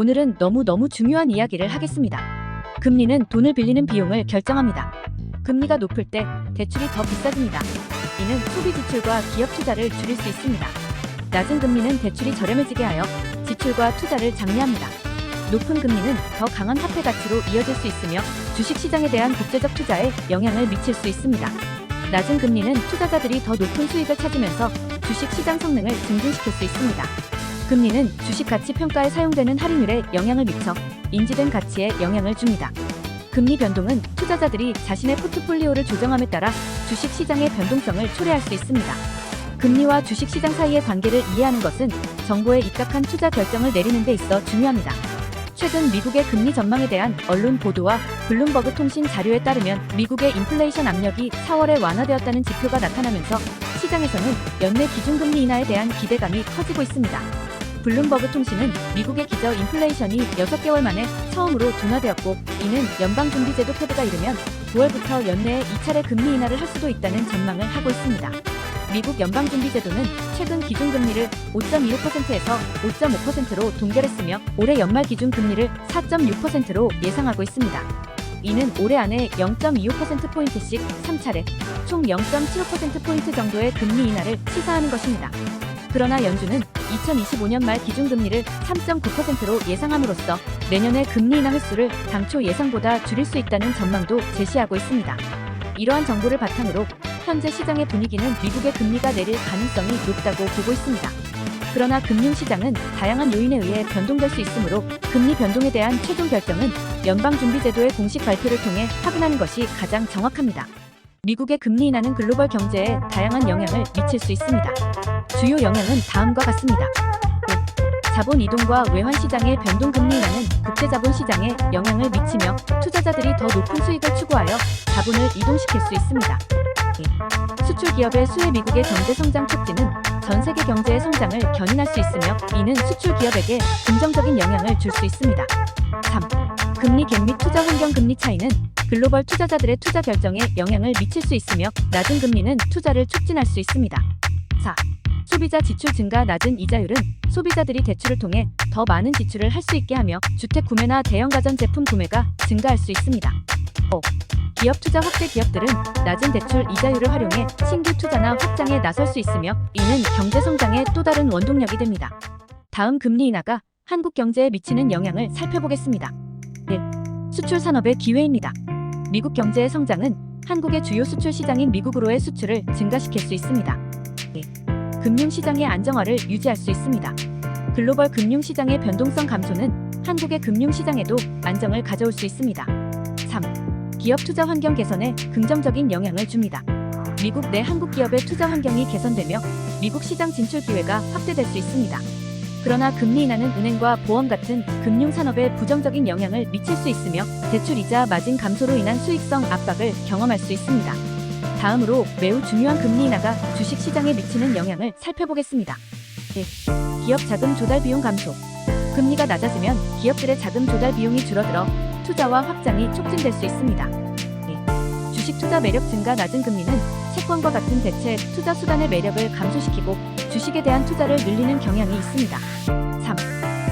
오늘은 너무너무 중요한 이야기를 하겠습니다. 금리는 돈을 빌리는 비용을 결정합니다. 금리가 높을 때 대출이 더 비싸집니다. 이는 소비 지출과 기업 투자를 줄일 수 있습니다. 낮은 금리는 대출이 저렴해지게 하여 지출과 투자를 장려합니다. 높은 금리는 더 강한 화폐 가치로 이어질 수 있으며 주식 시장에 대한 국제적 투자에 영향을 미칠 수 있습니다. 낮은 금리는 투자자들이 더 높은 수익을 찾으면서 주식 시장 성능을 증진시킬 수 있습니다. 금리는 주식 가치 평가에 사용되는 할인율에 영향을 미쳐 인지된 가치에 영향을 줍니다. 금리 변동은 투자자들이 자신의 포트폴리오를 조정함에 따라 주식 시장의 변동성을 초래할 수 있습니다. 금리와 주식 시장 사이의 관계를 이해하는 것은 정보에 입각한 투자 결정을 내리는 데 있어 중요합니다. 최근 미국의 금리 전망에 대한 언론 보도와 블룸버그 통신 자료에 따르면 미국의 인플레이션 압력이 4월에 완화되었다는 지표가 나타나면서 시장에서는 연내 기준금리 인하에 대한 기대감이 커지고 있습니다. 블룸버그 통신은 미국의 기저 인플레이션이 6개월 만에 처음으로 둔화되었고 이는 연방준비제도 패드가 이르면 9월부터 연내에 2차례 금리 인하를 할 수도 있다는 전망을 하고 있습니다. 미국 연방준비제도는 최근 기준금리를 5.25%에서 5.5%로 동결했으며 올해 연말 기준금리를 4.6%로 예상하고 있습니다. 이는 올해 안에 0.25%포인트씩 3차례, 총 0.75%포인트 정도의 금리 인하를 시사하는 것입니다. 그러나 연준은 2025년 말 기준금리를 3.9%로 예상함으로써 내년의 금리 인하 횟수를 당초 예상보다 줄일 수 있다는 전망도 제시하고 있습니다. 이러한 정보를 바탕으로 현재 시장의 분위기는 미국의 금리가 내릴 가능성이 높다고 보고 있습니다. 그러나 금융시장은 다양한 요인에 의해 변동될 수 있으므로 금리 변동에 대한 최종 결정은 연방준비제도의 공식 발표를 통해 확인하는 것이 가장 정확합니다. 미국의 금리 인하는 글로벌 경제에 다양한 영향을 미칠 수 있습니다. 주요 영향은 다음과 같습니다. 1. 자본 이동과 외환 시장의 변동 금리 인하는 국제 자본 시장에 영향을 미치며 투자자들이 더 높은 수익을 추구하여 자본을 이동시킬 수 있습니다. 2. 수출 기업의 수혜 미국의 경제 성장 촉진은 전 세계 경제의 성장을 견인할 수 있으며 이는 수출 기업에게 긍정적인 영향을 줄 수 있습니다. 3. 금리 갭 및 투자 환경 금리 차이는 글로벌 투자자들의 투자 결정에 영향을 미칠 수 있으며 낮은 금리는 투자를 촉진할 수 있습니다. 4. 소비자 지출 증가 낮은 이자율은 소비자들이 대출을 통해 더 많은 지출을 할 수 있게 하며 주택 구매나 대형 가전 제품 구매가 증가할 수 있습니다. 5. 기업 투자 확대 기업들은 낮은 대출 이자율을 활용해 신규 투자나 확장에 나설 수 있으며 이는 경제 성장의 또 다른 원동력이 됩니다. 다음 금리 인하가 한국 경제에 미치는 영향을 살펴보겠습니다. 1. 수출 산업의 기회입니다. 미국 경제의 성장은 한국의 주요 수출 시장인 미국으로의 수출을 증가시킬 수 있습니다. 2. 금융시장의 안정화를 유지할 수 있습니다. 글로벌 금융시장의 변동성 감소는 한국의 금융시장에도 안정을 가져올 수 있습니다. 3. 기업 투자 환경 개선에 긍정적인 영향을 줍니다. 미국 내 한국 기업의 투자 환경이 개선되며 미국 시장 진출 기회가 확대될 수 있습니다. 그러나 금리 인하는 은행과 보험 같은 금융 산업에 부정적인 영향을 미칠 수 있으며 대출 이자 마진 감소로 인한 수익성 압박을 경험할 수 있습니다. 다음으로 매우 중요한 금리 인하가 주식 시장에 미치는 영향을 살펴보겠습니다. 1. 기업 자금 조달 비용 감소. 금리가 낮아지면 기업들의 자금 조달 비용이 줄어들어 투자와 확장이 촉진될 수 있습니다. 2. 주식 투자 매력 증가 낮은 금리는 채권과 같은 대체 투자 수단의 매력을 감소시키고 주식에 대한 투자를 늘리는 경향이 있습니다. 3.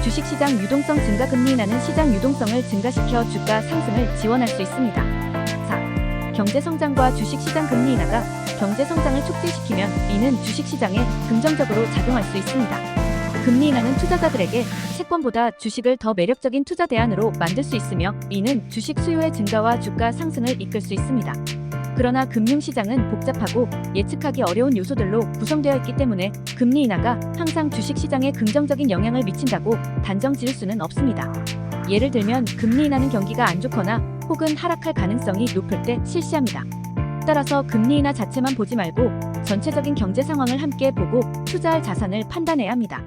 주식 시장 유동성 증가 금리 인하는 시장 유동성을 증가시켜 주가 상승을 지원할 수 있습니다. 4. 경제 성장과 주식 시장 금리 인하가 경제 성장을 촉진시키면 이는 주식 시장에 긍정적으로 작용할 수 있습니다. 금리 인하는 투자자들에게 채권보다 주식을 더 매력적인 투자 대안으로 만들 수 있으며 이는 주식 수요의 증가와 주가 상승을 이끌 수 있습니다. 그러나 금융시장은 복잡하고 예측하기 어려운 요소들로 구성되어 있기 때문에 금리 인하가 항상 주식 시장에 긍정적인 영향을 미친다고 단정 지을 수는 없습니다. 예를 들면 금리 인하는 경기가 안 좋거나 혹은 하락할 가능성이 높을 때 실시합니다. 따라서 금리 인하 자체만 보지 말고 전체적인 경제 상황을 함께 보고 투자할 자산을 판단해야 합니다.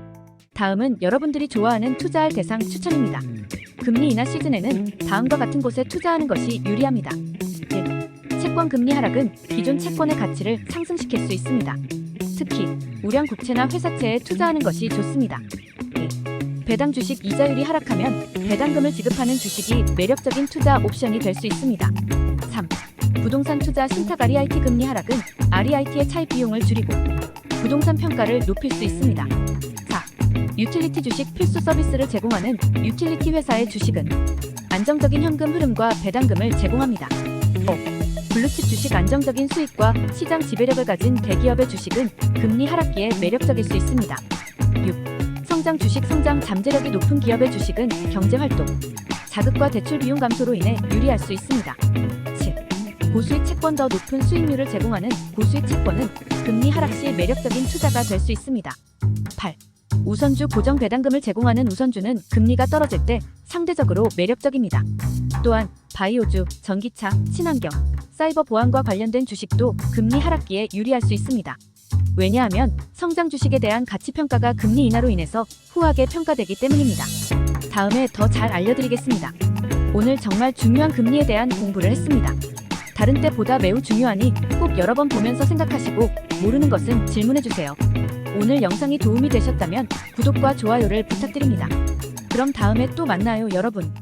다음은 여러분들이 좋아하는 투자할 대상 추천입니다. 금리 인하 시즌에는 다음과 같은 곳에 투자하는 것이 유리합니다. 1. 채권 금리 하락은 기존 채권의 가치를 상승시킬 수 있습니다. 특히 우량 국채나 회사채에 투자하는 것이 좋습니다. 2. 배당 주식 이자율이 하락하면 배당금을 지급하는 주식이 매력적인 투자 옵션이 될 수 있습니다. 3. 부동산 투자 신탁 REIT 금리 하락은 REIT의 차입 비용을 줄이고 부동산 평가를 높일 수 있습니다. 4. 유틸리티 주식 필수 서비스를 제공하는 유틸리티 회사의 주식은 안정적인 현금 흐름과 배당금을 제공합니다. 5. 블루칩 주식 안정적인 수익과 시장 지배력을 가진 대기업의 주식은 금리 하락기에 매력적일 수 있습니다. 6. 성장 주식 성장 잠재력이 높은 기업의 주식은 경제 활동, 자극과 대출 비용 감소로 인해 유리할 수 있습니다. 7. 고수익 채권 더 높은 수익률을 제공하는 고수익 채권은 금리 하락 시 매력적인 투자가 될 수 있습니다. 8. 우선주 고정 배당금을 제공하는 우선주는 금리가 떨어질 때 상대적으로 매력적입니다. 또한 바이오주, 전기차, 친환경, 사이버 보안과 관련된 주식도 금리 하락기에 유리할 수 있습니다. 왜냐하면 성장 주식에 대한 가치 평가가 금리 인하로 인해서 후하게 평가되기 때문입니다. 다음에 더 잘 알려드리겠습니다. 오늘 정말 중요한 금리에 대한 공부를 했습니다. 다른 때보다 매우 중요하니 꼭 여러 번 보면서 생각하시고 모르는 것은 질문해주세요. 오늘 영상이 도움이 되셨다면 구독과 좋아요를 부탁드립니다. 그럼 다음에 또 만나요, 여러분.